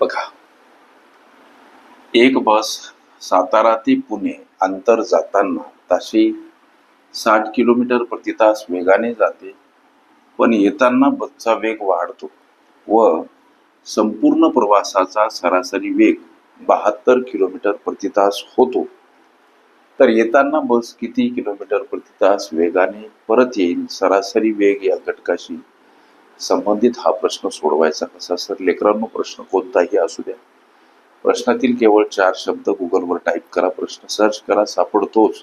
बघा. एक बस सातारा ते पुणे अंतर जाताना ताशी साठ किलोमीटर प्रतितास वेगाने जाते पण येताना बसचा वेग वाढतो व संपूर्ण प्रवासाचा सरासरी वेग बहात्तर किलोमीटर प्रतितास होतो. तर येताना बस किती किलोमीटर प्रति तास वेगाने परत येईल? सरासरी वेग या घटकाशी संबंधित हा प्रश्न सोडवायचा कसा सर लेकरांनो प्रश्न कोणताही असू द्या. प्रश्नातील केवळ चार शब्द गुगलवर टाईप करा प्रश्न सर्च करा सापडतोच.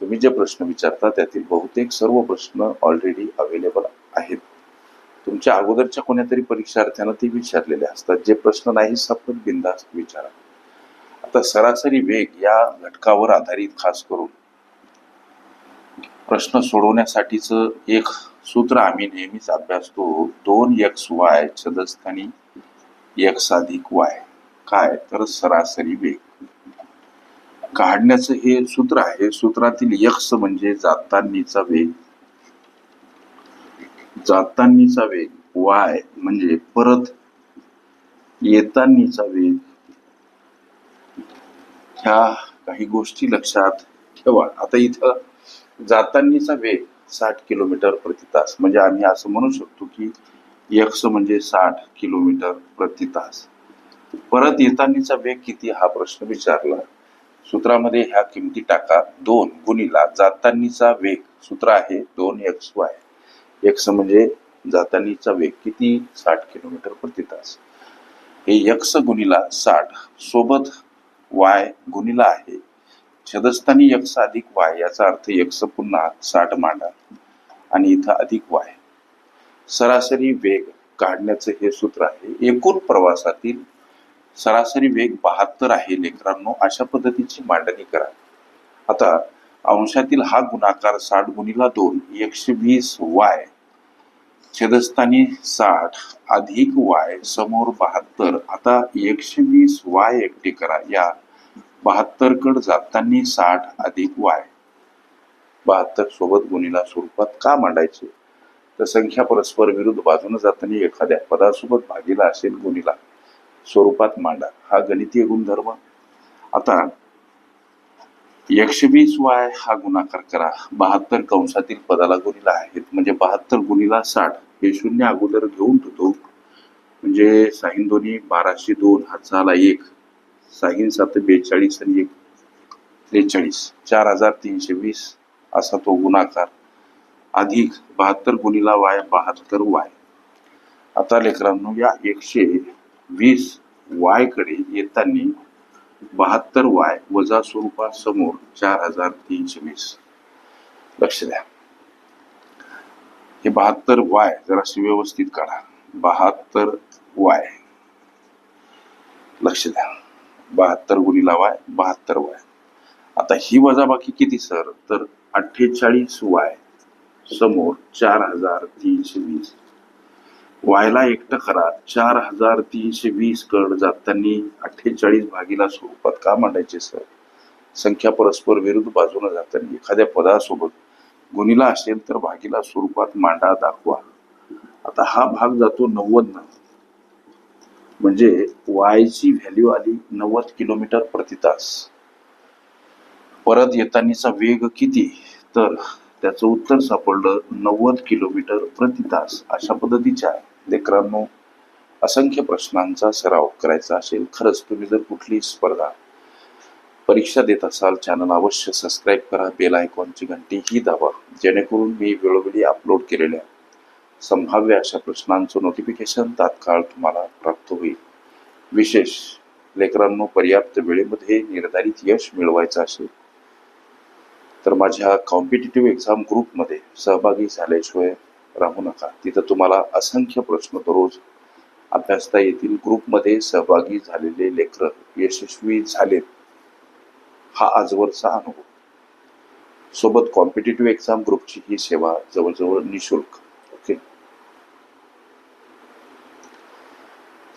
तुम्ही जे प्रश्न विचारता त्यातील बहुतेक सर्व प्रश्न ऑलरेडी अवेलेबल आहेत. तुमच्या अगोदरच्या कोण्यातरी परीक्षार्थ्यांना ते विचारलेले असतात. जे प्रश्न नाही सापडत बिंदास्त विचारा. आता सरासरी वेग या घटकावर आधारित खास करून प्रश्न सोडवण्यासाठीच एक सूत्र आम्ही नेहमीच अभ्यासतो दोन एक्स वाय छदस्थानी एक्स अधिक वाय. काय? तर सरासरी वेग. काढण्याचं हे सूत्र आहे. सूत्रातील यक्स म्हणजे जातांनीचा वेग. जातांनीचा वेग वाय म्हणजे परत येतांनीचा वेग. ह्या काही गोष्टी लक्षात ठेवा. आता इथं जातांनीचा वेग साठ किलोमीटर प्रति तास. म्हणजे आम्ही असं म्हणू शकतो की यक्ष म्हणजे साठ किलोमीटर प्रति तास. परत येतानीचा वेग किती हा प्रश्न विचारला. सूत्रामध्ये ह्या किमती टाका. दोन गुणीला जातानीचा वेग सूत्र आहे दोन एक्स वाय एक्स म्हणजे जातानीचा वेग किती? साठ किलोमीटर प्रति तास. हे यक्ष गुणीला साठ सोबत वाय गुणीला आहे छदस्थानी यक्ष अधिक वाय याचा अर्थ यक्ष पुन्हा साठ मांडा आणि इथं अधिक वाय. सरासरी वेग काढण्याचं हे सूत्र आहे. एकूण प्रवासातील सरासरी वेग बहात्तर आहे लेकरांनो. अशा पद्धतीची मांडणी करा. आता अंशातील हा गुणाकार साठ गुणीला दोन एकशे वीस वाय छेदस्थानी साठ अधिक वाय समोर बहात्तर. आता एकशे वीस वाय एकटे करा. या बहात्तर कड जातानी साठ अधिक वाय. बहात्तर सोबत गुणीला स्वरूपात का मांडायचे? तर संख्या परस्पर विरुद्ध बाजूने जाताना एखाद्या पदासोबत भागीला असेल गुणीला. स्वरूपात मांडा. हा गणितीय गुणधर्म. आता एकशे वीस वाय हा गुणाकार करा. बहात्तर कंसातील पदाला गुणीला आहेत. म्हणजे बहात्तर गुणीला साठ हे शून्य अगोदर घेऊन ठेवतो. म्हणजे साहीन दोन्ही बाराशे दोन हा झाला एक. साहीन सात बेचाळीस आणि एक त्रेचाळीस. चार हजार तीनशे वीस असा तो गुणाकार. अधिक बहात्तर गुणीला वाय बहात्तर वाय. आता लेकरांनो या एकशे वीस वायकडे येताना बहात्तर वाय वजा स्वरूपात समोर चार हजार तीनशे वीस. लक्ष द्या. हे बहात्तर वाय जराशी व्यवस्थित काढा. बहात्तर वाय. लक्ष द्या. बहात्तर गुणीला वाय बहात्तर वाय. आता ही वजाबाकी किती सर? तर अठ्ठेचाळीस वाय. समोर चार हजार तीनशे वीस. वायला एकटं करा चार हजार तीनशे वीस कड जाताना अठ्ठेचाळीस भागीला स्वरूपात का मांडायचे सर? संख्या परस्पर विरुद्ध बाजूने जाताना एखाद्या पदासोबत गुणीला असेल तर भागीला स्वरूपात मांडा दाखवा. आता हा भाग जातो नव्वद ना म्हणजे वायची व्हॅल्यू आली नव्वद किलोमीटर प्रति तास. परत येतानीचा वेग किती? तर त्याचं उत्तर सापडलं नव्वद किलोमीटर प्रति तास अशा पद्धतीच्या लेकरांनो असंख्य प्रश्नांचा सराव करायचा असेल खरंच तुम्ही जर कुठली स्पर्धा परीक्षा देत असाल चॅनल अवश्य सबस्क्राईब करा बेल आयकॉनची घंटी ही दाबा जेणेकरून मी वेळोवेळी अपलोड केलेल्या संभाव्य अशा प्रश्नांचं नोटिफिकेशन तात्काळ तुम्हाला प्राप्त होईल. विशेष लेकरांनो पर्याप्त वेळेमध्ये निर्धारित यश मिळवायचं असेल तर माझ्या कॉम्पिटेटिव्ह एक्झाम ग्रुपमध्ये सहभागी झाल्याशिवाय राहू नका. तिथं तुम्हाला असंख्य प्रश्न दररोज अभ्यासता येतील. ग्रुपमध्ये सहभागी झालेले लेकर यशस्वी झालेत. हा आजवरचा अनुभव. सोबत कॉम्पिटेटिव्ह एक्झाम ग्रुपची ही सेवा जवळजवळ निशुल्क